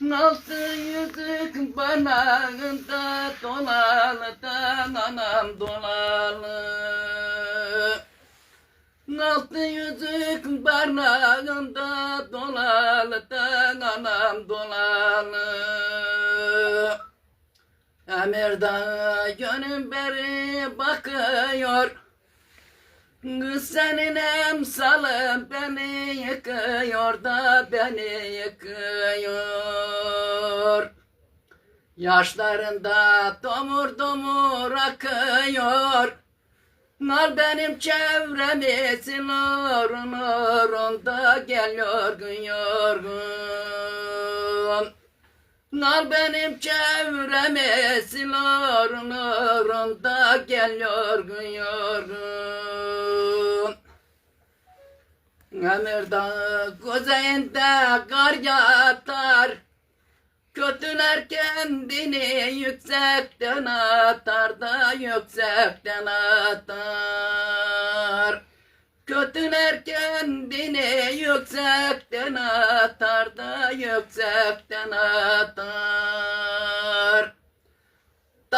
Nasıl yüzük banağında dolalı da anam dolalı Nasıl yüzük barnağında dolalı da anam dolalı Emir dağı gönül beri bakıyor senin emsalın beni yıkıyor da beni yıkıyor. Yaşlarında domur domur akıyor. Nar benim çevremi silur nurunda gel yorgun yorgun Nar benim çevremi silur nurunda gel yorgun yorgun Ömür dağı kuzeyinde kar yatar Kötüler kendini yüksekten atar da yüksekten atar. Kötüler kendini yüksekten atar da yüksekten atar.